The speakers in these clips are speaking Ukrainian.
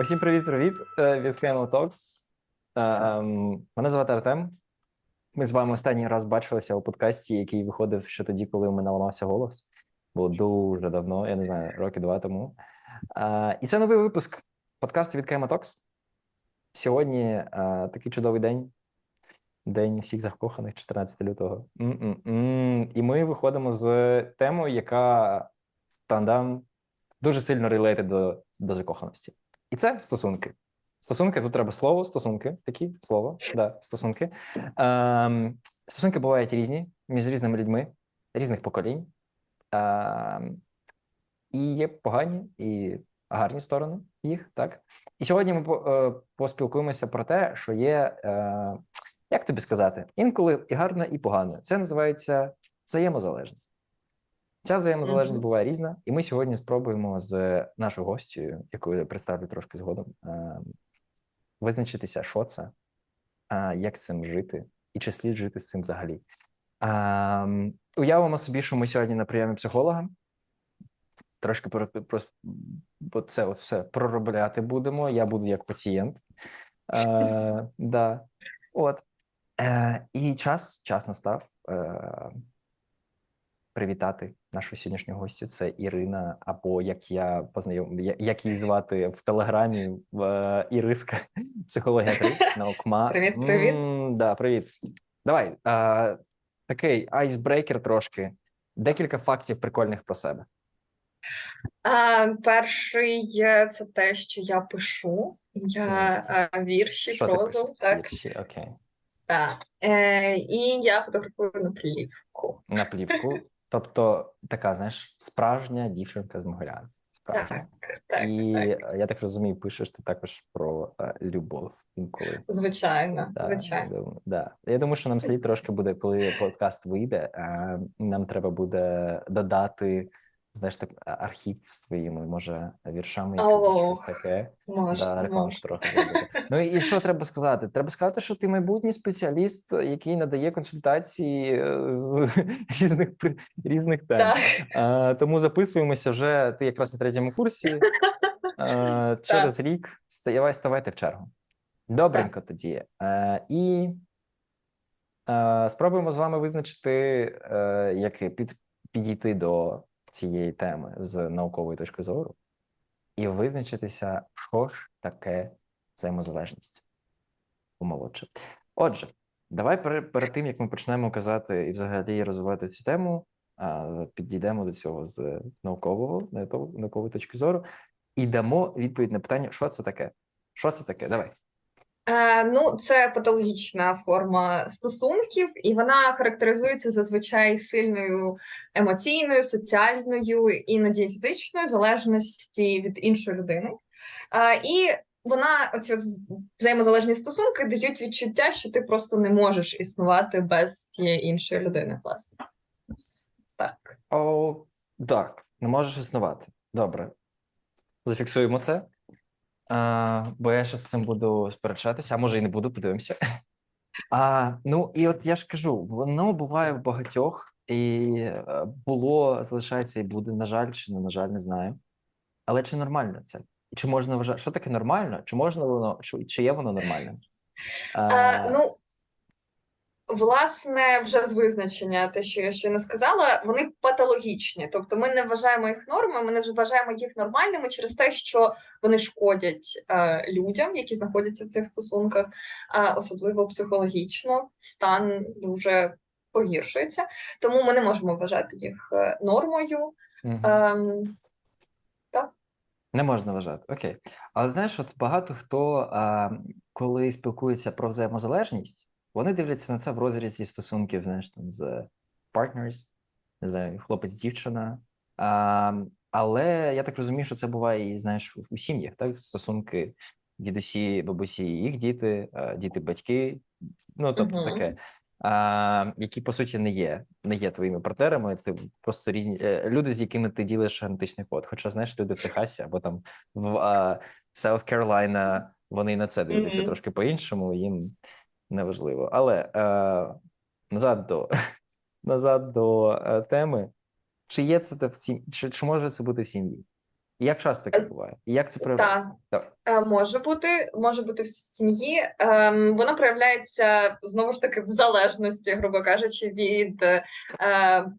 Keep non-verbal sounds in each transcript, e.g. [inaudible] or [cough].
Усім привіт-привіт. Е, Відкриємо Talks. Е, ем, Мене звати Артем. Ми з вами останній раз бачилися у подкасті, який виходив ще тоді, коли у мене ламався голос. Було дуже давно, я не знаю, роки два тому. Е, І це новий випуск подкасту Відкриємо Talks. Сьогодні такий чудовий день. День всіх закоханих 14 лютого. І ми виходимо з темою, яка тандам дуже сильно related до, до закоханості. І це стосунки. Стосунки, тут треба слово, стосунки, такі слово, да, стосунки. Ем, стосунки бувають різні між різними людьми, різних поколінь. Ем, і є погані і гарні сторони їх, так. І сьогодні ми е, поспілкуємося про те, що є, е, як тобі сказати, інколи і гарно, і погано. Це називається взаємозалежність. Ця взаємозалежність буває різна, і ми сьогодні спробуємо з нашою гостю, яку я представлю трошки згодом, е, визначитися, що це, як з цим жити, і чи слід жити з цим взагалі. Е, Уявимо собі, що ми сьогодні на прийомі психолога. Трошки про, про бо це от все проробляти будемо. Я буду як пацієнт. Е, [laughs] да. От. Е, і час, час настав. Е, привітати нашу сьогоднішню гостю. Це Ірина, або як я познайом, як її звати в телеграмі в е, Іриска, психологія наукма. Привіт, привіт. Да, привіт. Давай. Е, такий айсбрейкер трошки. Декілька фактів прикольних про себе. А, перший е, це те, що я пишу. Я е, вірші, Що прозу, так, Вірші, Окей. так. Е, і я фотографую на плівку. На плівку. Тобто, така, знаєш, справжня дівчинка з Могилян. Справжня. Так, так, І так. я так розумію, пишеш ти також про е, любов інколи. Звичайно, Да, звичайно. Я думаю, да. Я думаю, що нам слід трошки буде, коли подкаст вийде, е, нам треба буде додати, знаєш, так архів з твоїми, може, віршами, якимось, щось таке. Може, Да, рекламу трохи зробити. Ну і що треба сказати? Треба сказати, що ти майбутній спеціаліст, який надає консультації е, з [laughs] різних різних тем. Так, Е, тому записуємося вже. Ти якраз на третьому курсі. Е, через рік ставай, ставайте в чергу. Добренько тоді. Е, і е, спробуємо з вами визначити, е, як під, підійти до цієї теми з наукової точки зору, і визначитися, що ж таке взаємозалежність у молодше. Отже, давай перед, перед тим, як ми почнемо казати і взагалі розвивати цю тему, підійдемо до цього з наукового наукової точки зору і дамо відповідь на питання, що це таке. Що це таке? Давай. Е, ну, це патологічна форма стосунків, і вона характеризується зазвичай сильною емоційною, соціальною, іноді фізичною залежності від іншої людини. Е, і вона, оці от взаємозалежні стосунки дають відчуття, що ти просто не можеш існувати без тієї іншої людини, власне. Так. О, так, не можеш існувати. Добре. Зафіксуємо це. А, бо я ще з цим буду сперечатися, а може і не буду, подивимося. [laughs] А, ну, і от я ж кажу, воно буває в багатьох, і е, було, залишається і буде, на жаль, чи не на жаль, не знаю. Але чи нормально це? Чи можна вважати, що таке нормально? Чи можна воно, чи, чи є воно нормальним? Е, ну, власне, вже з визначення, те, що я щойно сказала, вони патологічні. Тобто ми не вважаємо їх нормами, ми не вважаємо їх нормальними через те, що вони шкодять е, людям, які знаходяться в цих стосунках, е, особливо психологічно, стан дуже погіршується. Тому ми не можемо вважати їх е, нормою. Мгм. Ем, Не можна вважати, окей. Але знаєш, от багато хто, а, коли спілкується про взаємозалежність, вони дивляться на це в розрізі стосунків, знаєш, там з partners, не знаю, хлопець-дівчина. А, але я так розумію, що це буває і знаєш у, сім'ях, так? Стосунки дідусі, бабусі, їх діти, діти, батьки. Ну, тобто Мгм. таке. А, які по суті не є, не є твоїми партнерами, ти просто рідні е, люди, з якими ти ділиш генетичний код. Хоча знаєш, люди в Техасі або там в South Carolina, вони на це дивляться Мгм. трошки по-іншому, їм неважливо. Але е, назад до [laughs] назад до е, теми. Чи є це в сім... чи, чи може це бути в сім'ї? Як часто таке буває? І як це проявляється? Давай. Е, Може бути, може бути в сім'ї. Ем, Воно проявляється знову ж таки в залежності, грубо кажучи, від е,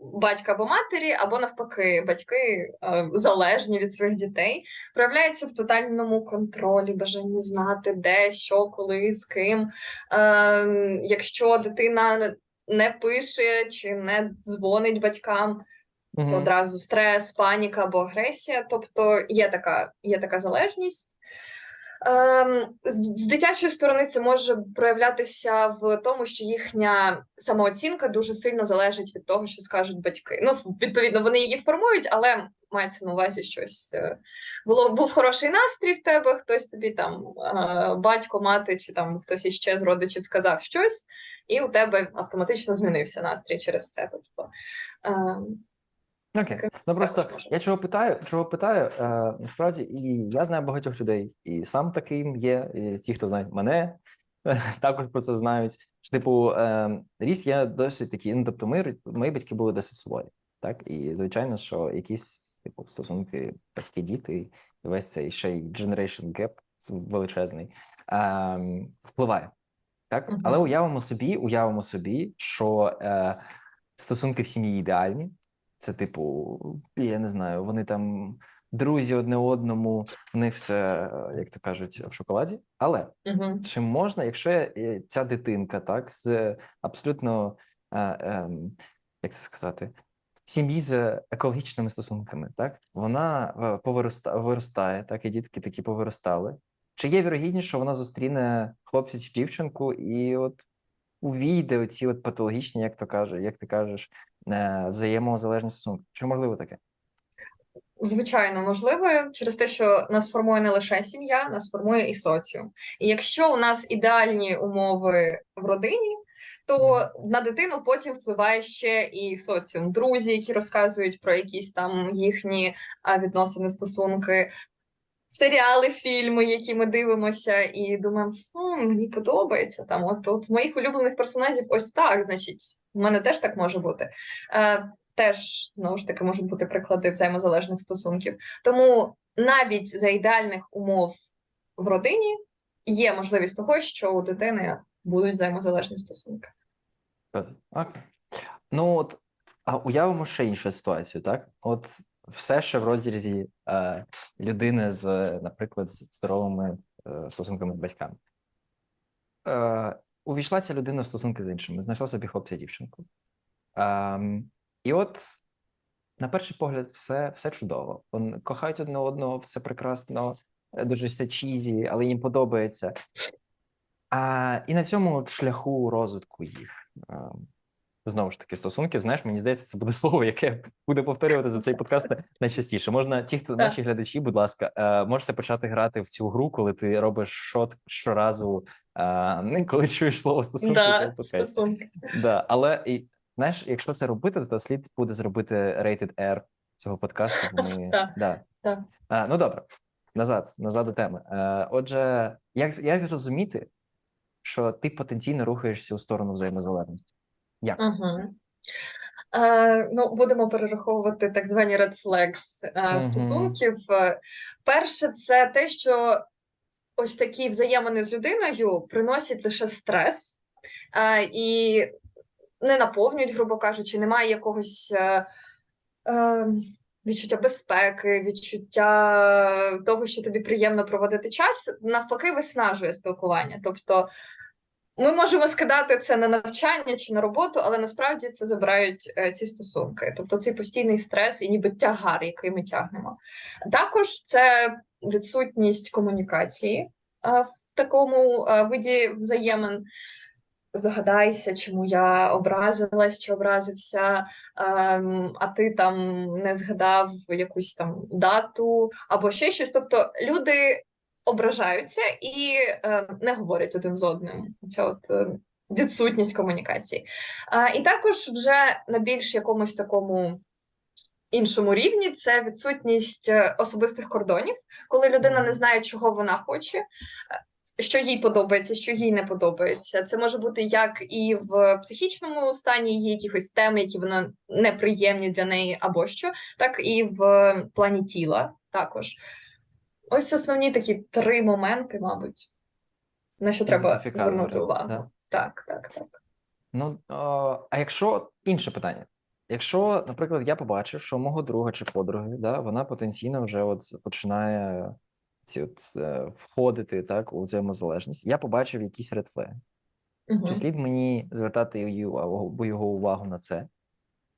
батька або матері, або навпаки, батьки е, залежні від своїх дітей. Проявляється в тотальному контролі, бажанні знати, де, що, коли, з ким. Ем, Якщо дитина не пише чи не дзвонить батькам, це Мгм. одразу стрес, паніка або агресія. Тобто є така, є така залежність. Ем, з, з дитячої сторони це може проявлятися в тому, що їхня самооцінка дуже сильно залежить від того, що скажуть батьки. Ну, відповідно, вони її формують, але мається на увазі щось. е, Було був хороший настрій в тебе, хтось тобі там е, батько, мати, чи там хтось іще з родичів сказав щось, і у тебе автоматично змінився настрій через це. Тобто, ем, Окей. Ну просто я чого питаю, чого питаю, е, насправді, і я знаю багатьох людей, і сам таким є, і ті, хто знають мене, [laughs] також про це знають. Що, типу, е, ріс я досить такий, ну тобто, ми, мої батьки були досить суворі. Так, і звичайно, що якісь типу стосунки батьки-діти, і весь цей ще й generation gap величезний, е, впливає. Так, Мгм. але уявимо собі, уявимо собі, що е, стосунки в сім'ї ідеальні. Це, типу, я не знаю, вони там друзі одне одному, в них все, е, як то кажуть, в шоколаді. Але Мгм. чи можна, якщо е, ця дитинка, так, з абсолютно, е, ем, як це сказати, сім'ї з екологічними стосунками, так, вона е, повироста, виростає, так, і дітки такі повиростали. Чи є вірогідність, що вона зустріне хлопця чи дівчинку і от увійде оці от патологічні, як то каже, як ти кажеш, е, взаємозалежні стосунки? Чи можливо таке? Звичайно, можливо, через те, що нас формує не лише сім'я, нас формує і соціум. І якщо у нас ідеальні умови в родині, то на дитину потім впливає ще і соціум. Друзі, які розказують про якісь там їхні відносини, стосунки, серіали, фільми, які ми дивимося, і думаємо, «М, мені подобається там. От, от моїх улюблених персонажів ось так, значить, в мене теж так може бути. Е, теж знову ж таки можуть бути приклади взаємозалежних стосунків. Тому навіть за ідеальних умов в родині є можливість того, що у дитини будуть взаємозалежні стосунки. Е, Окей. Ну от, а уявимо ще іншу ситуацію, так? От все ще в розрізі е, людини з, наприклад, з здоровими е, стосунками з батьками. Е, увійшла ця людина в стосунки з іншими, знайшла собі хлопця дівчинку. Ем, і от, на перший погляд, все, все чудово. Вони кохають одне одного, все прекрасно, е, дуже все чізі, але їм подобається. А, і на цьому шляху розвитку їх. ем, Знову ж таки, стосунків, знаєш, мені здається, це буде [laughs] слово, яке буде повторювати за цей подкаст найчастіше. Можна, ті, хто Так. наші глядачі, будь ласка, е, можете почати грати в цю гру, коли ти робиш шот щоразу, е, ну, коли чуєш слово стосунки Да, стосунки. Да, але і знаєш, якщо це робити, то слід буде зробити rated R цього подкасту. Ми... [laughs] Так, да. так. А, ну добре, назад, назад до теми. Е, отже, як, як зрозуміти, що ти потенційно рухаєшся у сторону взаємозалежності? Як? Угу. Е, ну, будемо перераховувати так звані red flags е, Мгм. стосунків. Перше, це те, що ось такі взаємини з людиною приносять лише стрес е, і не наповнюють, грубо кажучи, немає якогось е, е, відчуття безпеки, відчуття того, що тобі приємно проводити час, навпаки, виснажує спілкування. Тобто ми можемо скидати це на навчання чи на роботу, але насправді це забирають е, ці стосунки, тобто цей постійний стрес і ніби тягар, який ми тягнемо. Також це відсутність комунікації е, в такому е, виді взаємин. Здогадайся, чому я образилась чи образився, ем, а ти там не згадав якусь там дату або ще щось. Тобто люди ображаються і е, не говорять один з одним. Це от е, відсутність комунікації. А, і також вже на більш якомусь такому іншому рівні це відсутність е, особистих кордонів, коли людина не знає, чого вона хоче. е, що їй подобається, що їй не подобається. Це може бути як і в психічному стані є якихось теми, які вона неприємні для неї, або що, так і в плані тіла також. Ось основні такі три моменти, мабуть, на що треба звернути увагу. да. Так, так, так. Ну, а якщо інше питання. Якщо, наприклад, я побачив, що мого друга чи подруги, да, вона потенційно вже от починає ці от, е, входити так, у взаємозалежність, я побачив якісь редфлеги. Угу. Чи слід мені звертати його увагу на це?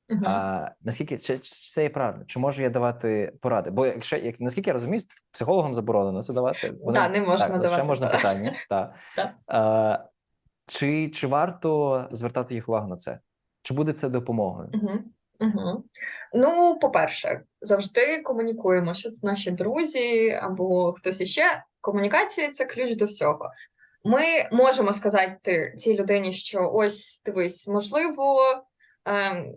Угу. А наскільки чи, чи це є правильно? Чи можу я давати поради? Бо якщо як наскільки я розумію, психологам заборонено це давати. Да, не можна так, давати можна поради. питання. [laughs] Так. А, чи, чи варто звертати їх увагу на це? Чи буде це допомогою? Угу. Угу. Ну, по-перше, завжди комунікуємо, що це наші друзі або хтось іще. Комунікація це ключ до всього. Ми можемо сказати цій людині, що ось дивись, можливо,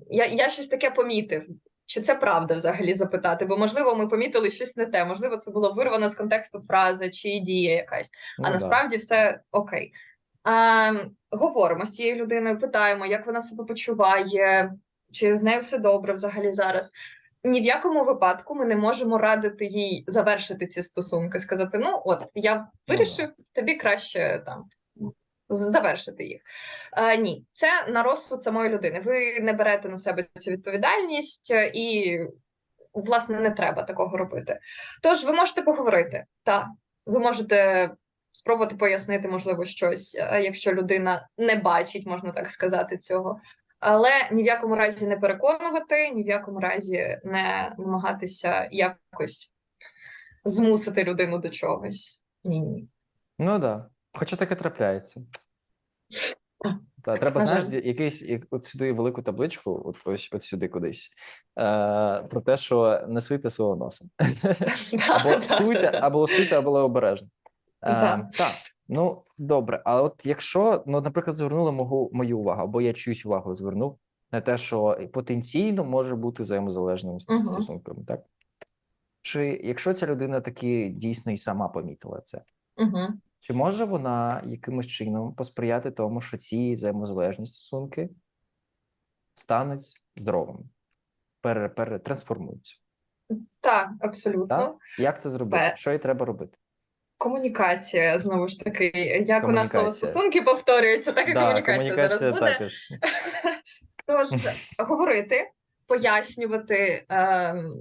я, я щось таке помітив. Чи це правда взагалі запитати? Бо можливо, ми помітили щось не те, можливо, це було вирвано з контексту фрази чи ідея якась. Ну, а да. насправді все окей. А, говоримо з цією людиною, питаємо, як вона себе почуває, чи з нею все добре взагалі зараз. Ні в якому випадку ми не можемо радити їй завершити ці стосунки, сказати: ну, от я вирішив, тобі краще там завершити їх. А, ні, це на розсуд самої людини. Ви не берете на себе цю відповідальність е, і, власне, не треба такого робити. Тож ви можете поговорити. Так, ви можете спробувати пояснити, можливо, щось, е, якщо людина не бачить, можна так сказати, цього. Але ні в якому разі не переконувати, ні в якому разі не намагатися якось змусити людину до чогось. Ні, ні. Ну так. Да. Хоча таке трапляється. Та, треба, на знаєш, якийсь як- от сюди велику табличку, от ось от сюди кудись, е, про те, що не суйте свого носа. [laughs] Або суйте, або суйте, або обережно. Е, Так, ну добре. А от якщо, ну, наприклад, звернули мого, мою увагу, або я чиюсь увагу звернув на те, що потенційно може бути взаємозалежними ст- стосунками, так? Чи якщо ця людина таки дійсно і сама помітила це, Угу. Чи може вона якимось чином посприяти тому, що ці взаємозалежні стосунки стануть здоровими, пере, перетрансформуються? Так, абсолютно. Так? Як це зробити? Пе- Що їй треба робити? Комунікація знову ж таки, як у нас слово стосунки повторюється, так і Да, комунікація, зараз буде. також. [laughs] Тож говорити, пояснювати ем,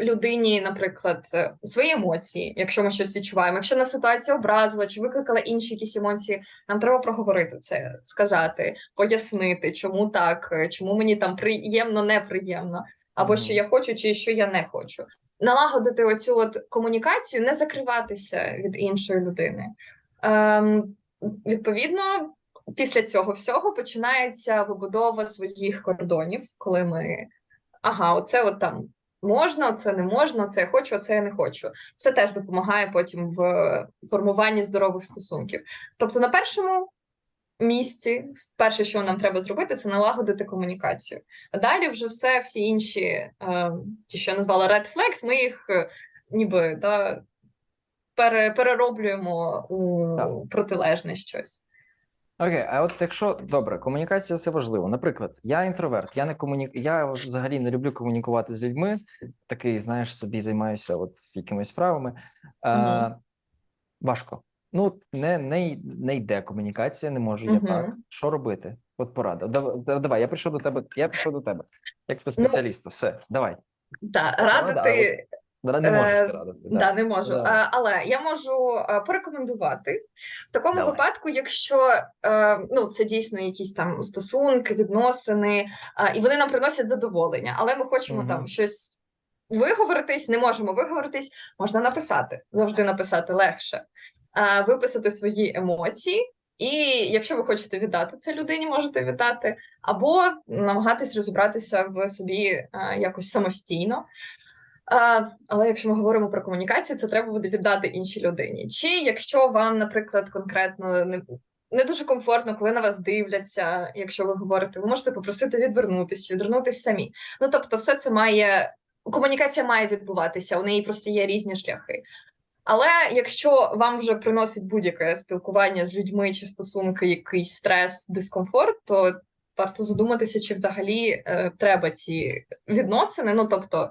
людині, наприклад, е, свої емоції, якщо ми щось відчуваємо. Якщо нас ситуація образила чи викликала інші якісь емоції, нам треба проговорити це, сказати, пояснити, чому так, е, чому мені там приємно, неприємно, або що я хочу, чи що я не хочу. Налагодити оцю от комунікацію, не закриватися від іншої людини. Ем, відповідно, після цього всього починається вибудова своїх кордонів, коли ми ага, оце от там можна, оце не можна, оце я хочу, оце я не хочу. Це теж допомагає потім в формуванні здорових стосунків. Тобто, на першому місці, перше, що нам треба зробити, це налагодити комунікацію. А далі вже все, всі інші, е, ті, що я назвала red flags, ми їх е, ніби да, пере, перероблюємо у Так. протилежне щось. Окей, а от якщо добре, комунікація це важливо. Наприклад, я інтроверт, я не комуні... я взагалі не люблю комунікувати з людьми. Такий, знаєш, собі займаюся от з якимись справами. А, Мгм. Важко. Ну, не, не, не йде комунікація, не можу я так. Що робити? От порада. Дав- да- Давай, я прийшов до тебе. Я прийшов до тебе. Як до Ну, спеціаліста. Все, давай. Та, Порада, радити Да, Не можеш Е, ти радити. Да, не можу. Да. Е, Але я можу е, порекомендувати в такому Давай. випадку, якщо е, ну це дійсно якісь там стосунки, відносини, е, і вони нам приносять задоволення, але ми хочемо Мгм. там щось виговоритись, не можемо виговоритись, можна написати. Завжди написати легше, Е, виписати свої емоції. І якщо ви хочете віддати це людині, можете віддати, або намагатись розібратися в собі е, якось самостійно. А, але якщо ми говоримо про комунікацію, це треба буде віддати іншій людині. Чи якщо вам, наприклад, конкретно не, не дуже комфортно, коли на вас дивляться, якщо ви говорите, ви можете попросити відвернутися відвернутися самі. Ну тобто, все це має комунікація має відбуватися, у неї просто є різні шляхи. Але якщо вам вже приносить будь-яке спілкування з людьми чи стосунки, якийсь стрес, дискомфорт, то варто задуматися, чи взагалі е, треба ці відносини. Ну тобто,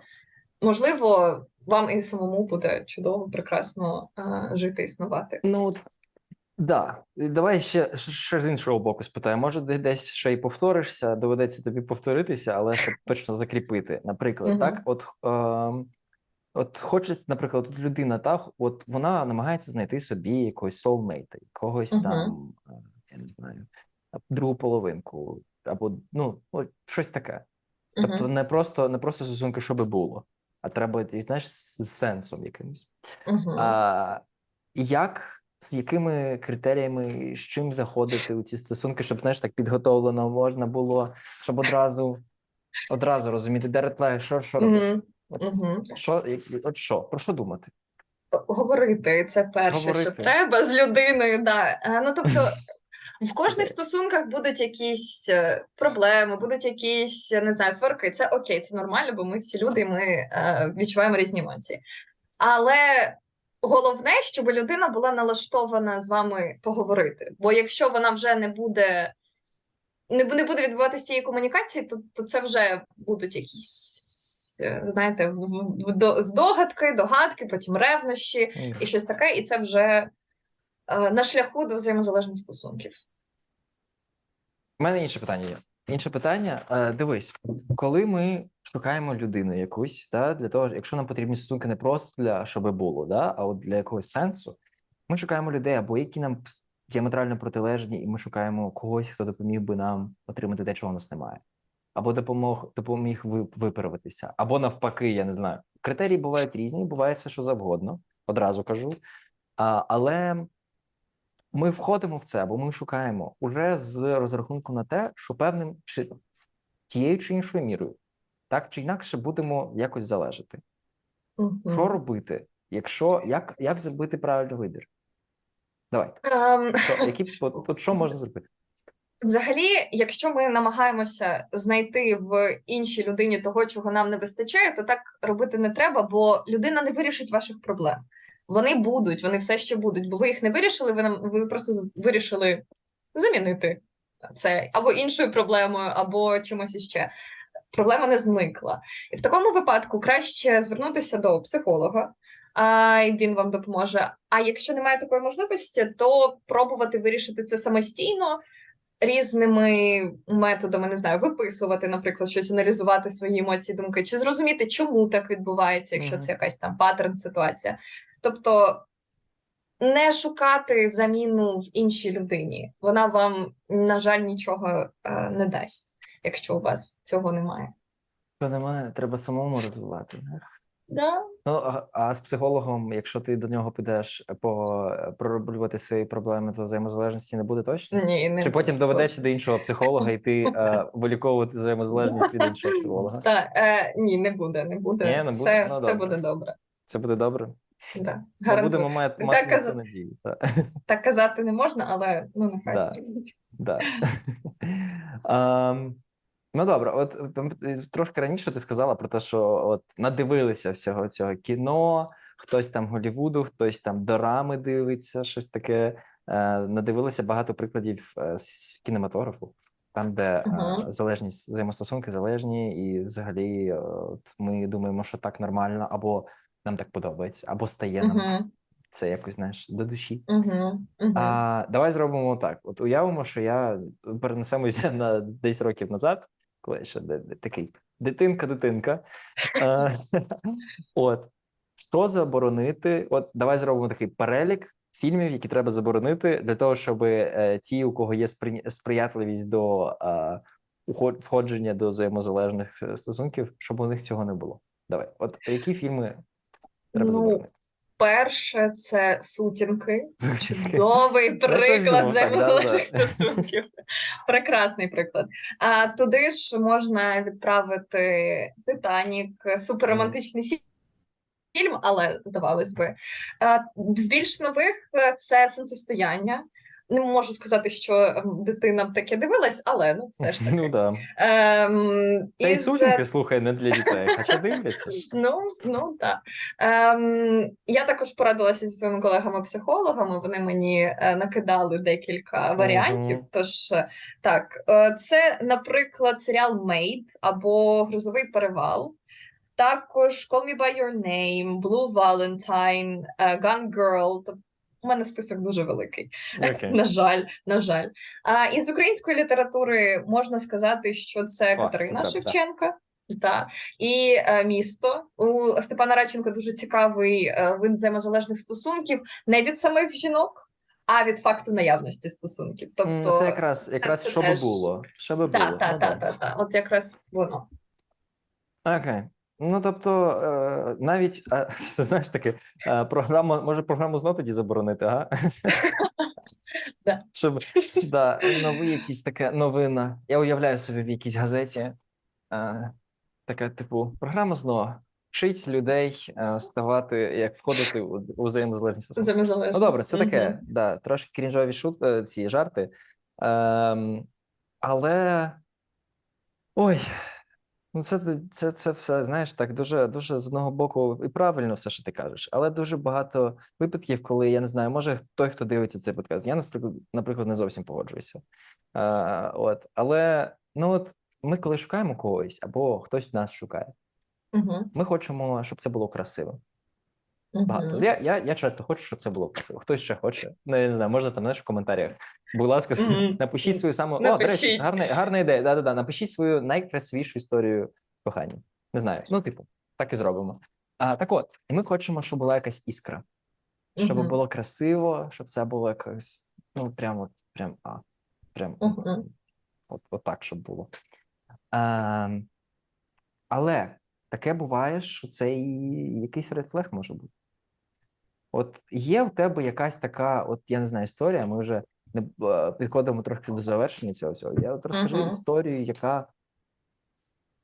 можливо, вам і самому буде чудово, прекрасно е, жити, існувати. Ну, да. Давай ще, ще з іншого боку спитаю. Може, десь ще й повторишся, доведеться тобі повторитися, але щоб [laughs] точно закріпити. Наприклад, так, от, е, от хоче, наприклад, от людина, так, от вона намагається знайти собі якогось soulmate, якогось там, е, я не знаю, другу половинку, або ну, щось таке. Тобто не просто, не просто стосунки, що би було, а треба, ти знаєш, з сенсом якимось. Мгм. А, як, з якими критеріями, з чим заходити у ці стосунки, щоб, знаєш, так підготовлено можна було, щоб одразу, одразу розуміти, де red що, що робити? Мгм. От, що, от що, про що думати? Говорити це перше, що треба з людиною. Да. Е, Ну тобто, [laughs] в кожних стосунках будуть якісь е, проблеми, будуть якісь не знаю, сварки. Це окей, це нормально, бо ми всі люди, і ми е, відчуваємо різні емоції. Але головне, щоб людина була налаштована з вами поговорити. Бо якщо вона вже не буде. Не не буде відбуватися цієї комунікації, то, то це вже будуть якісь, е, знаєте, в- в- в- до- здогадки, догадки, потім ревнощі і щось таке, і це вже на шляху до взаємозалежних стосунків. У мене інше питання є. Інше питання. Е, дивись, коли ми шукаємо людину якусь, да, для того, якщо нам потрібні стосунки не просто для щоб було, да, а от для якогось сенсу, ми шукаємо людей, або які нам діаметрально протилежні, і ми шукаємо когось, хто допоміг би нам отримати те, чого у нас немає, або допомог допоміг виправитися, або навпаки, я не знаю. Критерії бувають різні, буває все, що завгодно, одразу кажу. А, але ми входимо в це, бо ми шукаємо уже з розрахунком на те, що певним чи тією чи іншою мірою, так чи інакше будемо якось залежати. Мгм. Що робити, якщо як, як зробити правильний вибір? Давай, Ем, що, які от, от що можна зробити? Взагалі, якщо ми намагаємося знайти в іншій людині того, чого нам не вистачає, то так робити не треба, бо людина не вирішить ваших проблем. Вони будуть, вони все ще будуть, бо ви їх не вирішили, ви нам ви просто вирішили замінити це або іншою проблемою, або чимось іще. Проблема не зникла. І в такому випадку краще звернутися до психолога, а він вам допоможе. А якщо немає такої можливості, то пробувати вирішити це самостійно різними методами, не знаю, виписувати, наприклад, щось аналізувати свої емоції, думки, чи зрозуміти, чому так відбувається, якщо це якась там паттерн ситуація. Тобто не шукати заміну в іншій людині. Вона вам, на жаль, нічого е, не дасть, якщо у вас цього немає. Що немає, треба самому розвивати. Да. Ну, а, а з психологом, якщо ти до нього підеш по пророблювати свої проблеми, то взаємозалежності не буде точно? Ні, не Чи потім доведеться до іншого психолога йти е, виліковувати взаємозалежність від іншого психолога? [laughs] Так, е, ні, не буде, не буде. Ні, не буде? Все, Ну, все добре. буде добре. Це буде добре. Да. Ми будемо мати, Так мати на надію. Так. Так казати не можна, але ну нехай. Да. Да. [laughs] Ам, ну добре, от трошки раніше ти сказала про те, що от надивилися всього цього кіно, хтось там Голівуду, хтось там дорами дивиться, щось таке. Е, надивилися багато прикладів е, з кінематографу, там, де е, Мгм. залежність, взаємостосунки залежні, і взагалі от ми думаємо, що так нормально, або нам так подобається, або стає нам Угу, це якось знаєш до душі. угу, угу. А, давай зробимо так. От уявимо, що я перенесемося [laughs] на 10 років назад, коли я ще такий дитинка-дитинка. [laughs] От що заборонити? От давай зробимо такий перелік фільмів, які треба заборонити для того, щоб е, ті, у кого є сприй- сприятливість до е, входження до взаємозалежних е, стосунків, щоб у них цього не було. Давай, от які фільми треба Ну, заборонити? Перше, це сутінки. Звучить. Чудовий [laughs] приклад взаємозалежних стосунків. Прекрасний приклад. А туди ж можна відправити Титанік, суперромантичний фільм. фільм, але здавалось би. З більш нових це сонцестояння. Не можу сказати, що ем, дитина б таке дивилась, але ну все ж [laughs] таки. Ну да. Ем, Та й сутінки, слухай, не для дітей. Хоча дивляться. [laughs] Ну, ну так. Ем, я також порадилася зі своїми колегами-психологами. Вони мені е, накидали декілька варіантів. Мгм. Тож е, так, е, це, наприклад, серіал Made або Грозовий перевал. Також Call Me By Your Name, Blue Valentine, Gun Girl. Тоб- У мене список дуже великий. Окей. [laughs] На жаль, на жаль. А із української літератури можна сказати, що це О, Катерина це Шевченка. Та. І е, місто у Степана Радченка дуже цікавий е, вид взаємозалежних стосунків не від самих жінок, а від факту наявності стосунків. Тобто, Це якраз, якраз це що би теж- було. Що би було. та, та, Ну, та, да. та, та. От якраз воно. Окей. Ну, тобто, е, навіть, [laughs] знаєш таке, е, програму, може програму знову тоді заборонити, ага? [laughs] Да. Щоб, да, новий якийсь така новина. Я уявляю собі в якійсь газеті, е, така, типу, програма знову вчить людей ставати, як входити у, у взаємозалежні Ну, добре, це таке, да, трошки крінжові шут, ці жарти. Ем, але. Ой, ну це, це, це все, знаєш, так дуже, дуже з одного боку і правильно все, що ти кажеш, але дуже багато випадків, коли я не знаю, може той, хто дивиться цей подкаст. Я, наприклад, наприклад, не зовсім погоджуюся. А, от, але ну от ми, коли шукаємо когось, або хтось нас шукає, угу. ми хочемо, щоб це було красиво. Багато. Я, я, я часто хочу, щоб це було красиво. Хтось ще хоче. Ну, я не знаю, можна там знаєш, в коментарях. Будь ласка, напишіть свою саму. О, до речі, Напишіть. гарна, гарна ідея. Да-да-да. Напишіть свою найкрасивішу історію кохання. Не знаю. Ну, типу, так і зробимо. А, так от, і ми хочемо, щоб була якась іскра. Щоб було красиво, щоб це було якось, ну, прям от, прям, а, прям, от, от так, щоб було. А, але таке буває, що це і якийсь редфлег може бути. От є в тебе якась така, от я не знаю, історія, ми вже не е, підходимо трохи до завершення цього всього. Я от розкажи Мгм. історію, яка,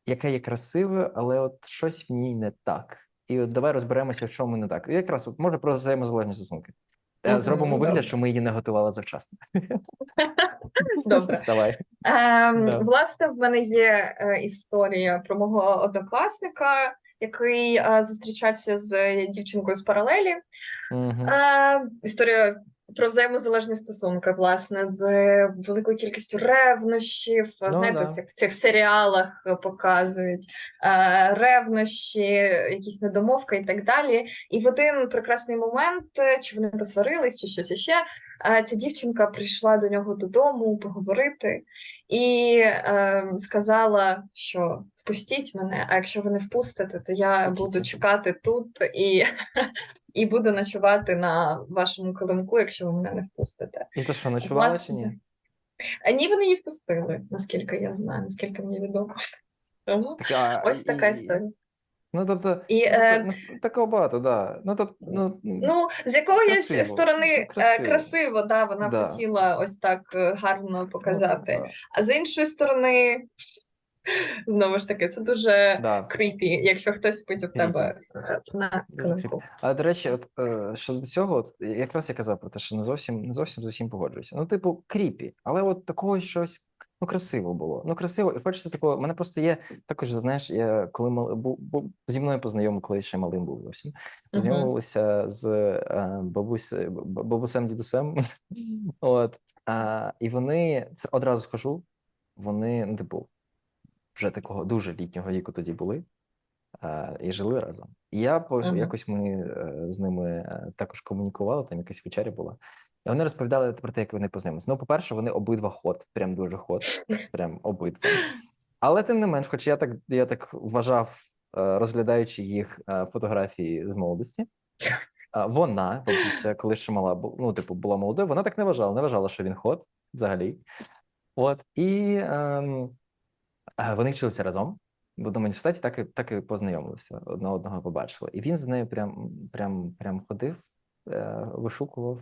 яка є красивою, але от щось в ній не так. І от давай розберемося, в чому не так. І якраз от може про взаємозалежні стосунки. Мгм, Зробимо вигляд, добре. що ми її не готували завчасно. [laughs] Добре. Давай. Ем, Да. Власне, в мене є е, історія про мого однокласника, який е, зустрічався з дівчинкою з паралелі. Угу. Е, історія про взаємозалежні стосунки, власне, з великою кількістю ревнощів. Ну, Знаєте, да. як в цих серіалах е, показують е, ревнощі, якісь недомовки і так далі. І в один прекрасний момент, е, чи вони посварились, чи щось іще, е, ця дівчинка прийшла до нього додому поговорити і сказала, що впустіть мене, а якщо ви не впустите, то я буду чекати тут і, і буду ночувати на вашому килимку, якщо ви мене не впустите. І то що, ночувала чи ні? А ні, вони її впустили, наскільки я знаю, наскільки мені відомо. [laughs] Тому Так, а, ось така і- історія. Ну, тобто, І, ну, е, такого багато, да. Ну, тобто, ну, Ну, з якоїсь Красиво, сторони ну, е, красиво. красиво, да, вона Да. хотіла ось так е, гарно показати. Ну, А з іншої сторони, знову ж таки, це дуже да. кріпі, якщо хтось спить у тебе е, на килимку. А до речі, от е, щодо цього, от, якраз я казав про те, що не зовсім не зовсім з усім погоджуюся. Ну, типу, кріпі, але от такого щось ну красиво було. Ну красиво, і хочеться такого. У мене просто є також, знаєш, я коли мал, бу, бу, зі мною познайомив, коли ще малим був зовсім. Познайомилися з е, бабусь, бабусем, дідусем. От а, і вони це одразу скажу. Вони, ну, типу, вже такого дуже літнього віку тоді були. е, І жили разом. І я Мгм. якось ми е, з ними е, також комунікували, там якась вечеря була. І вони розповідали про те, як вони познайомилися. Ну, по-перше, вони обидва хот, прям дуже хот, прям обидва. Але тим не менш, хоч я так, я так вважав, розглядаючи їх фотографії з молодості. Вона, бабуся, коли ще мала, ну, типу, була молодою, вона так не вважала, не вважала, що він хот взагалі. От, і ем, вони вчилися разом в одному університеті, так і, так і познайомилися, одне одного побачили. І він з нею прям, прям, прям ходив, е, вишукував.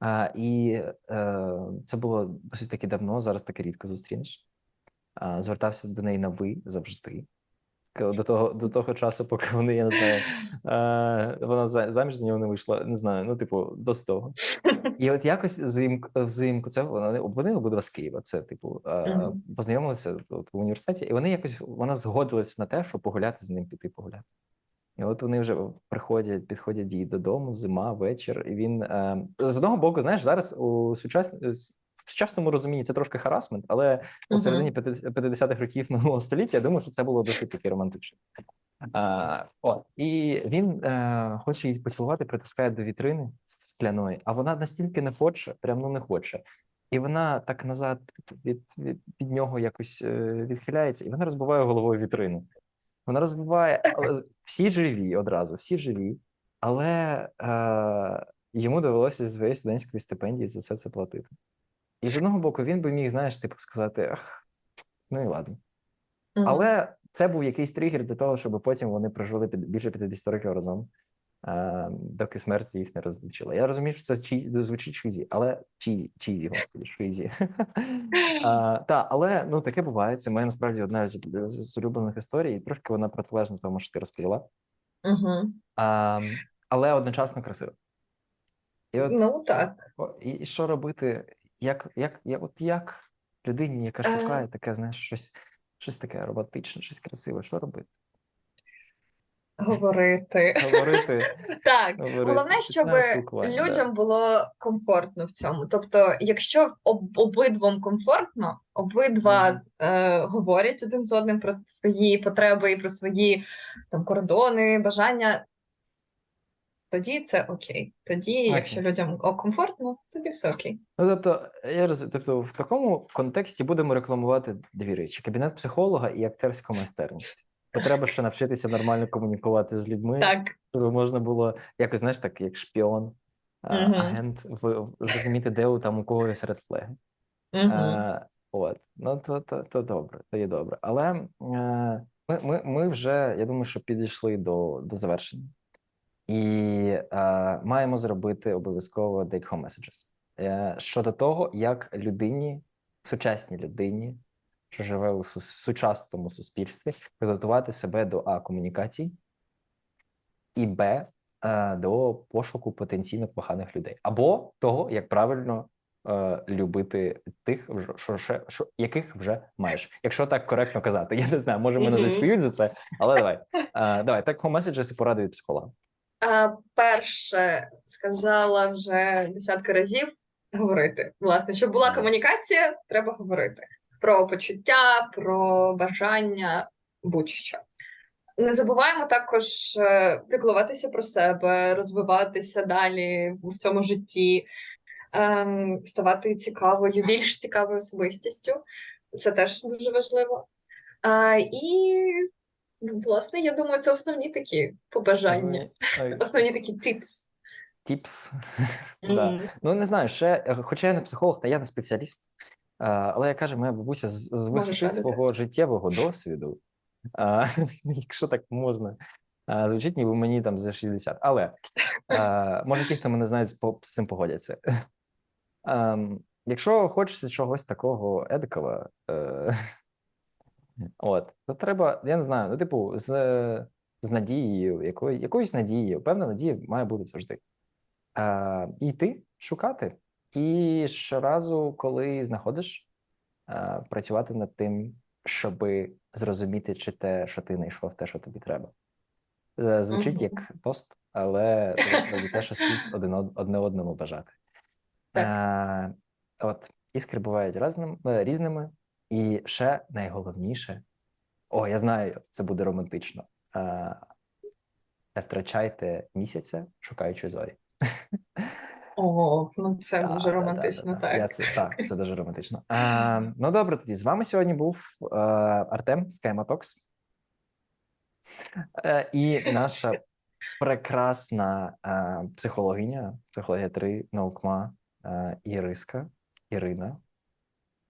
А, і е, це було досить таки давно, зараз таке рідко зустрінеш. Звертався до неї на ви завжди. До того, до того часу, поки вони, я не знаю, е, вона заміж за нього не вийшла, не знаю, ну, типу, досить довго. І от якось взимку, взимку це вони, вони обидва з Києва. Це, типу, е, познайомилися от, в університеті, і вони якось вона згодилась на те, щоб погуляти з ним, піти погуляти. І от вони вже приходять, підходять їй додому, зима, вечір. І він е, з одного боку, знаєш, зараз у сучас... в сучасному розумінні це трошки харасмент, але у Мгм. середині 50-х років минулого століття я думаю, що це було досить таки романтично. А, от. І він е, хоче її поцілувати, притискає до вітрини скляної, а вона настільки не хоче, прям ну не хоче. І вона так назад від, від, від нього якось е, відхиляється, і вона розбиває головою вітрину. Вона розбиває, але всі живі одразу, всі живі, але е, йому довелося зі своєї студентської стипендії за все це платити. І з одного боку, він би міг, знаєш, типу, сказати: Ах, ну і ладно. Мгм. Але це був якийсь тригер для того, щоб потім вони прожили більше 50 років разом, е, доки смерть їх не розлучила. Я розумію, що це чі, звучить чизі, але чізі, чізі, господи, шизі. Та, але ну таке буває. Це моя насправді одна з, улюблених історій. Трошки вона протилежна тому, що ти розповіла. Але одночасно красиво. І от, Ну так. і, і що робити? Як, як, я, от як людині, яка Е. шукає таке, знаєш, щось, щось таке романтичне, щось красиве, що робити? Говорити. [laughs] Говорити, Так, говорити. головне, щоб спілкування, да. людям було комфортно в цьому. Тобто, якщо об, обидвом комфортно, обидва Мгм. е, говорять один з одним про свої потреби і про свої там кордони, бажання, тоді це окей. Тоді, Окей. якщо людям комфортно, тоді все окей. Ну, тобто, я роз... тобто, в такому контексті будемо рекламувати дві речі: кабінет психолога і актерська майстерність. Бо треба ще навчитися нормально комунікувати з людьми, Так. щоб можна було якось, знаєш, так, як шпіон, Мгм. агент, зрозуміти, де у там у кого є серед флеги. Е, от, ну то, то, то добре, то є добре. Але е, ми, ми, ми вже, я думаю, що підійшли до, до завершення. І е, маємо зробити обов'язково take-home messages. Е, щодо того, як людині, сучасній людині, що живе у су- сучасному суспільстві, підготувати себе до А комунікацій, і Б е, до пошуку потенційно поганих людей, або того, як правильно е, любити тих, вже- що, що, яких вже маєш. Якщо так коректно казати, я не знаю, може мене Мгм. засміють за це, але давай. [laughs] Е, давай, так меседжес і поради від психолога. А, перше сказала вже десятки разів говорити. Власне, щоб була комунікація, треба говорити про почуття, про бажання, будь-що. Не забуваємо також е, піклуватися про себе, розвиватися далі в цьому житті, ем, ставати цікавою, більш цікавою особистістю. Це теж дуже важливо. А, і, власне, я думаю, це основні такі побажання. Ой, Основні такі типс. Тіпс. [laughs] Да. Ну не знаю, ще, е, хоча я не психолог, та я не спеціаліст. е, Але як каже моя бабуся, з, з висоти свого життєвого досвіду, е, [laughs] якщо так можна, звучить, ніби мені там за 60. Але може ті, хто мене знають, з цим погодяться. Ем, Якщо хочеться чогось такого едикого, е, от, то треба, я не знаю, ну, типу, з, з надією, якою, якоюсь надією, певна надія має бути завжди. Е, і йти, шукати. І щоразу, коли знаходиш, е, працювати над тим, щоби зрозуміти, чи те, що ти знайшов, те, що тобі треба. Е, Звучить Мгм. як тост, але те, що слід один одне одному бажати. Е, от, іскри бувають разним, е, різними, і ще найголовніше, о, я знаю, це буде романтично. Е, не втрачайте місяця, шукаючи зорі. О, ну це Да, дуже да, да, романтично, да, да. Я так. це, так, це дуже романтично. А, ну добре, тоді з вами сьогодні був е, Артем з Кайматокс. Е, і наша прекрасна е, психологиня, психологія 3, наукма е, Іриска, Ірина.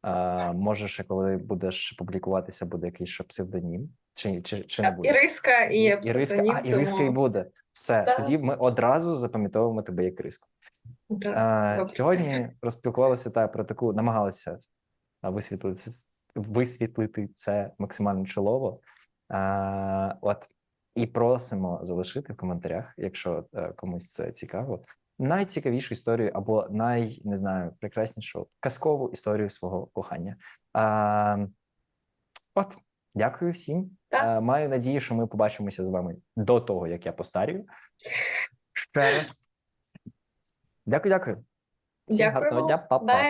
Е, може, ще коли будеш публікуватися, буде якийсь ще псевдонім, чи, чи, чи не буде? Іриска і псевдонім, а, Іриска і тому... буде. Все, Так. тоді ми одразу запам'ятовуємо тебе як Іриску. Е. Сьогодні розпілкувалися та про таку, намагалися висвітлити, висвітлити це максимально чолово. А, от і просимо залишити в коментарях, якщо е, комусь це цікаво, найцікавішу історію або най, не знаю, прекраснішу казкову історію свого кохання. А, от, дякую всім. Так. Е, маю надію, що ми побачимося з вами до того, як я постарію. Ще раз. Дякую, дякую. Всім гарного дня, па-па.